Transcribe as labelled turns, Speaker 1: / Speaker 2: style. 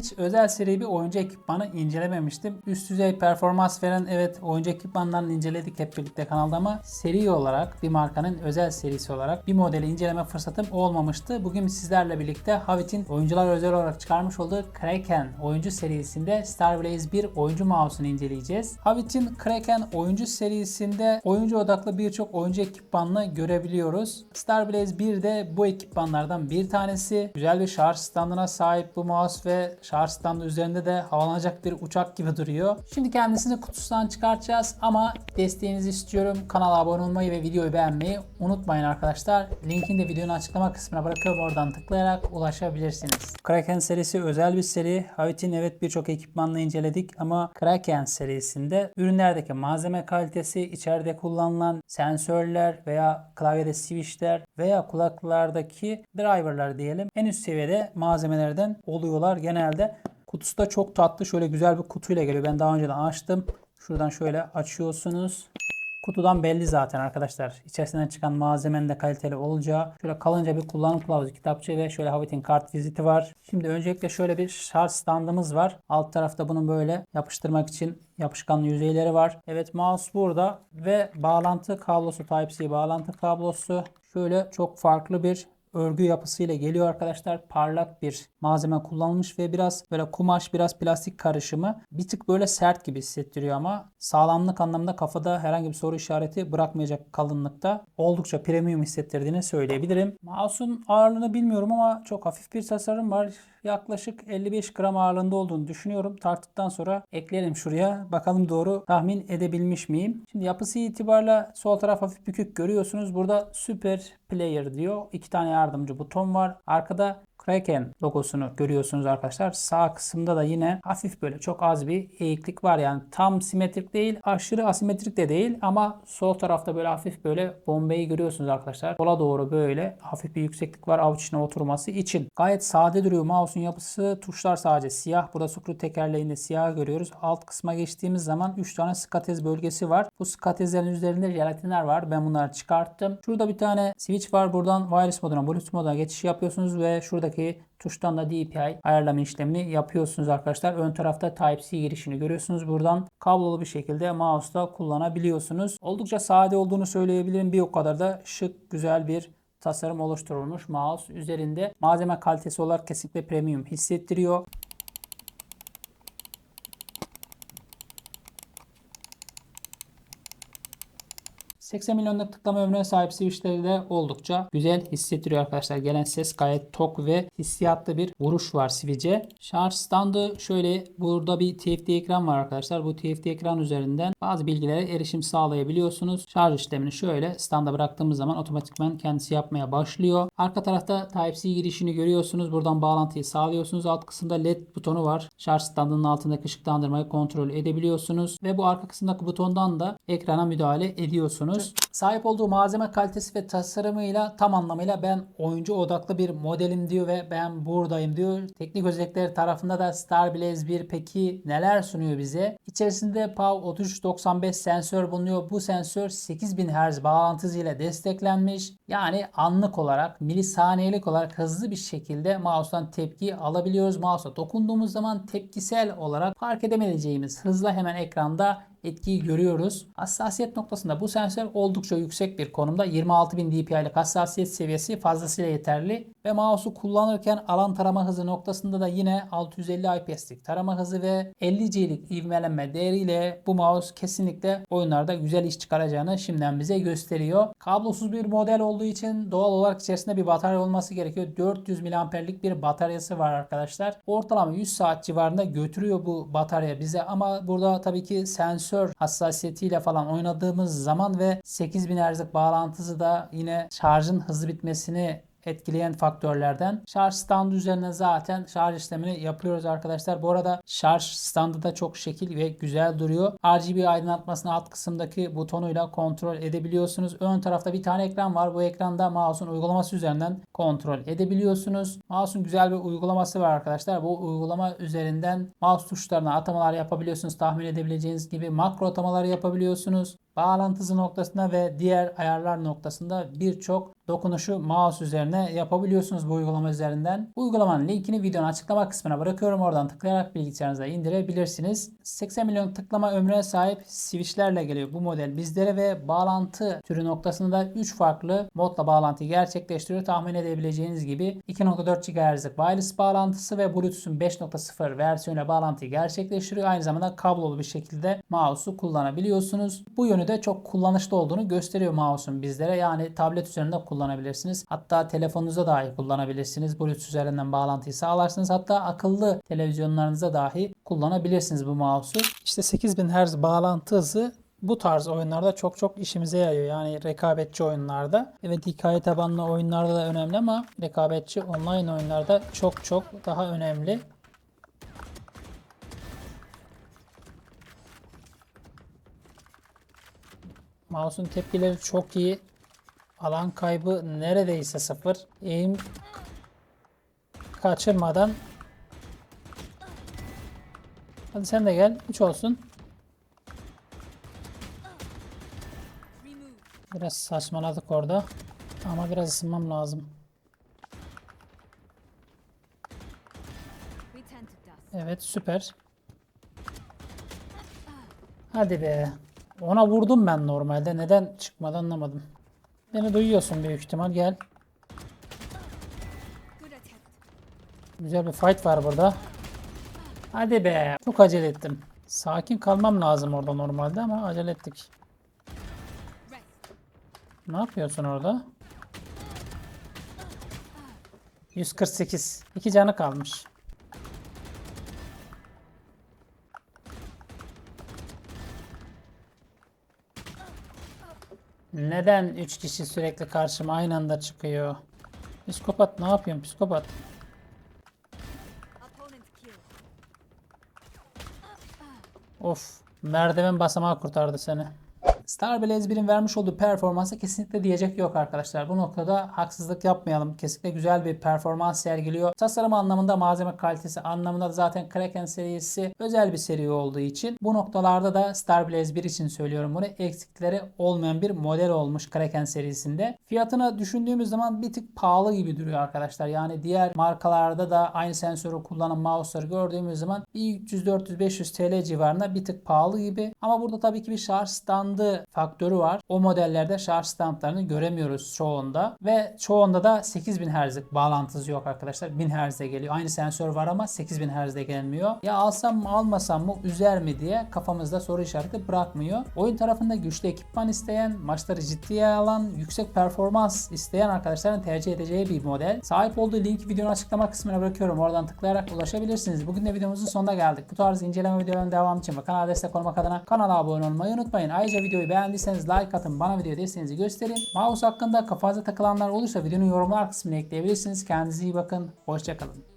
Speaker 1: hiç özel seri bir oyuncu ekipmanı incelememiştim. Üst düzey performans veren evet oyuncu ekipmanlarını inceledik hep birlikte kanalda ama seri olarak bir markanın özel serisi olarak bir modeli inceleme fırsatım olmamıştı. Bugün sizlerle birlikte Havit'in oyuncular özel olarak çıkarmış olduğu Kraken oyuncu serisinde Star Blaze 1 oyuncu mouse'unu inceleyeceğiz. Havit'in Kraken oyuncu serisinde oyuncu odaklı birçok oyuncu ekipmanını görebiliyoruz. Star Blaze 1 de bu ekipmanlardan bir tanesi. Güzel bir şarj standına sahip bu mouse ve şarj standı üzerinde de havalanacak bir uçak gibi duruyor. Şimdi kendisini kutusundan çıkartacağız ama desteğinizi istiyorum. Kanala abone olmayı ve videoyu beğenmeyi unutmayın arkadaşlar. Linkini de videonun açıklama kısmına bırakıyorum. Oradan tıklayarak ulaşabilirsiniz. Kraken serisi özel bir seri. Havit'in evet birçok ekipmanla inceledik ama Kraken serisinde ürünlerdeki malzeme kalitesi, içeride kullanılan sensörler veya klavyede switchler veya kulaklardaki driverlar diyelim en üst seviyede malzemelerden oluyorlar genelde. Kutusu da çok tatlı. Şöyle güzel bir kutuyla geliyor. Ben daha önceden açtım. Şuradan şöyle açıyorsunuz. Kutudan belli zaten arkadaşlar. İçerisinden çıkan malzemenin de kaliteli olacağı. Şöyle kalınca bir kullanım kılavuzu kitapçığı ve şöyle Havit'in kart viziti var. Şimdi öncelikle şöyle bir şarj standımız var. Alt tarafta bunun böyle yapıştırmak için yapışkan yüzeyleri var. Evet mouse burada ve bağlantı kablosu Type-C bağlantı kablosu. Şöyle çok farklı bir örgü yapısıyla geliyor arkadaşlar. Parlak bir malzeme kullanılmış ve biraz böyle kumaş biraz plastik karışımı. Bir tık böyle sert gibi hissettiriyor ama sağlamlık anlamında kafada herhangi bir soru işareti bırakmayacak kalınlıkta. Oldukça premium hissettirdiğini söyleyebilirim. Mouse'un ağırlığını bilmiyorum ama çok hafif bir tasarım var. Yaklaşık 55 gram ağırlığında olduğunu düşünüyorum. Tarttıktan sonra eklerim şuraya. Bakalım doğru tahmin edebilmiş miyim? Şimdi yapısı itibarıyla sol taraf hafif bükük görüyorsunuz. Burada Super Player diyor. İki tane yardımcı buton var. Arkada Kraken logosunu görüyorsunuz arkadaşlar. Sağ kısımda da yine hafif böyle çok az bir eğiklik var. Yani tam simetrik değil, aşırı asimetrik de değil ama sol tarafta böyle hafif böyle bombeyi görüyorsunuz arkadaşlar. Sola doğru böyle hafif bir yükseklik var avuç içine oturması için. Gayet sade duruyor mouse'un yapısı. Tuşlar sadece siyah. Burada screw tekerleğinde siyah görüyoruz. Alt kısma geçtiğimiz zaman 3 tane skatez bölgesi var. Bu skatezlerin üzerinde jelatinler var. Ben bunları çıkarttım. Şurada bir tane switch var. Buradan wireless moduna, bluetooth moduna geçiş yapıyorsunuz ve şuradaki tuştan da DPI ayarlama işlemini yapıyorsunuz arkadaşlar. Ön tarafta Type-C girişini görüyorsunuz. Buradan kablolu bir şekilde mouse'da kullanabiliyorsunuz. Oldukça sade olduğunu söyleyebilirim. Bir o kadar da şık, güzel bir tasarım oluşturulmuş mouse üzerinde. Malzeme kalitesi olarak kesinlikle premium hissettiriyor. 80 milyonluk tıklama ömrüne sahip switchleri de oldukça güzel hissettiriyor arkadaşlar. Gelen ses gayet tok ve hissiyatlı bir vuruş var switch'e. Şarj standı şöyle burada bir TFT ekran var arkadaşlar. Bu TFT ekran üzerinden bazı bilgilere erişim sağlayabiliyorsunuz. Şarj işlemini şöyle standa bıraktığımız zaman otomatikman kendisi yapmaya başlıyor. Arka tarafta Type-C girişini görüyorsunuz. Buradan bağlantıyı sağlıyorsunuz. Alt kısımda LED butonu var. Şarj standının altındaki ışıklandırmayı kontrol edebiliyorsunuz. Ve bu arka kısımdaki butondan da ekrana müdahale ediyorsunuz. Sahip olduğu malzeme kalitesi ve tasarımıyla tam anlamıyla ben oyuncu odaklı bir modelim diyor ve ben buradayım diyor. Teknik özellikleri tarafında da Star Blaze 1 peki neler sunuyor bize? İçerisinde PAV 3395 sensör bulunuyor. Bu sensör 8000 Hz bağlantı hızıyla desteklenmiş. Yani anlık olarak milisaniyelik olarak hızlı bir şekilde mouse'dan tepki alabiliyoruz. Mouse'a dokunduğumuz zaman tepkisel olarak fark edemeyeceğimiz hızla hemen ekranda etkiyi görüyoruz. Hassasiyet noktasında bu sensör oldukça yüksek bir konumda. 26000 dpi'lik hassasiyet seviyesi fazlasıyla yeterli ve mouse'u kullanırken alan tarama hızı noktasında da yine 650 IPS'lik tarama hızı ve 50G'lik ivmelenme değeriyle bu mouse kesinlikle oyunlarda güzel iş çıkaracağını şimdiden bize gösteriyor. Kablosuz bir model olduğu için doğal olarak içerisinde bir batarya olması gerekiyor. 400 mAh'lik bir bataryası var arkadaşlar. Ortalama 100 saat civarında götürüyor bu batarya bize ama burada tabii ki sensör hassasiyetiyle falan oynadığımız zaman ve 8000 Hz'lik bağlantısı da yine şarjın hızlı bitmesini etkileyen faktörlerden. Şarj standı üzerine zaten şarj işlemini yapıyoruz arkadaşlar. Bu arada şarj standı da çok şekil ve güzel duruyor. RGB aydınlatmasını alt kısımdaki butonuyla kontrol edebiliyorsunuz. Ön tarafta bir tane ekran var. Bu ekranda mouse'un uygulaması üzerinden kontrol edebiliyorsunuz. Mouse'un güzel bir uygulaması var arkadaşlar. Bu uygulama üzerinden mouse tuşlarına atamalar yapabiliyorsunuz. Tahmin edebileceğiniz gibi makro atamalar yapabiliyorsunuz. Bağlantısı noktasında ve diğer ayarlar noktasında birçok dokunuşu mouse üzerine yapabiliyorsunuz bu uygulama üzerinden. Bu uygulamanın linkini videonun açıklama kısmına bırakıyorum. Oradan tıklayarak bilgisayarınıza indirebilirsiniz. 80 milyon tıklama ömrüne sahip switchlerle geliyor bu model bizlere ve bağlantı türü noktasında 3 farklı modla bağlantıyı gerçekleştiriyor. Tahmin edebileceğiniz gibi 2.4 GHz'lik wireless bağlantısı ve Bluetooth'un 5.0 versiyonuyla bağlantıyı gerçekleştiriyor. Aynı zamanda kablolu bir şekilde mouse'u kullanabiliyorsunuz. Bu yönü de çok kullanışlı olduğunu gösteriyor mouse'un bizlere. Yani tablet üzerinde kullanabilirsiniz. Hatta telefonunuzda dahi kullanabilirsiniz. Bluetooth üzerinden bağlantıyı sağlarsınız. Hatta akıllı televizyonlarınıza dahi kullanabilirsiniz bu mouse'u. İşte 8000 Hz bağlantı hızı bu tarz oyunlarda çok çok işimize yarıyor. Yani rekabetçi oyunlarda. Evet hikaye tabanlı oyunlarda da önemli ama rekabetçi online oyunlarda çok çok daha önemli. Mouse'un tepkileri çok iyi. Alan kaybı neredeyse sıfır. Aim kaçırmadan Hadi sen de gel. 3 olsun. Biraz saçmaladık orada. Ama biraz ısınmam lazım. Evet süper. Hadi be. Ona vurdum ben normalde. Neden çıkmadı anlamadım. Beni duyuyorsun büyük ihtimal. Gel. Güzel bir fight var burada. Hadi be. Çok acele ettim. Sakin kalmam lazım orada normalde ama acele ettik. Ne yapıyorsun orada? 148. İki canı kalmış. Neden 3 kişi sürekli karşıma aynı anda çıkıyor? Psikopat ne yapıyorsun psikopat? Of merdiven basamağı kurtardı seni. Starblaze 1'in vermiş olduğu performansa kesinlikle diyecek yok arkadaşlar. Bu noktada haksızlık yapmayalım. Kesinlikle güzel bir performans sergiliyor. Tasarım anlamında, malzeme kalitesi anlamında da zaten Kraken serisi özel bir seri olduğu için bu noktalarda da Starblaze 1 için söylüyorum bunu. Eksikleri olmayan bir model olmuş Kraken serisinde. Fiyatını düşündüğümüz zaman bir tık pahalı gibi duruyor arkadaşlar. Yani diğer markalarda da aynı sensörü kullanan mouse'ları gördüğümüz zaman bir 300-400-500 TL civarında bir tık pahalı gibi. Ama burada tabii ki bir şarj standı faktörü var. O modellerde şarj standlarını göremiyoruz çoğunda. Ve çoğunda da 8000 Hz'lik bağlantısı yok arkadaşlar. 1000 Hz'de geliyor. Aynı sensör var ama 8000 Hz'de gelmiyor. Ya alsam mı almasam mı üzer mi diye kafamızda soru işareti bırakmıyor. Oyun tarafında güçlü ekipman isteyen, maçları ciddiye alan, yüksek performans isteyen arkadaşların tercih edeceği bir model. Sahip olduğu linki videonun açıklama kısmına bırakıyorum. Oradan tıklayarak ulaşabilirsiniz. Bugün de videomuzun sonuna geldik. Bu tarz inceleme videolarının devamı için ve kanala destek olmak adına kanala abone olmayı unutmayın. Ayrıca videoyu beğendiyseniz like atın. Bana video desteğinizi gösterin. Mouse hakkında kafanıza takılanlar olursa videonun yorumlar kısmına ekleyebilirsiniz. Kendinize iyi bakın. Hoşçakalın.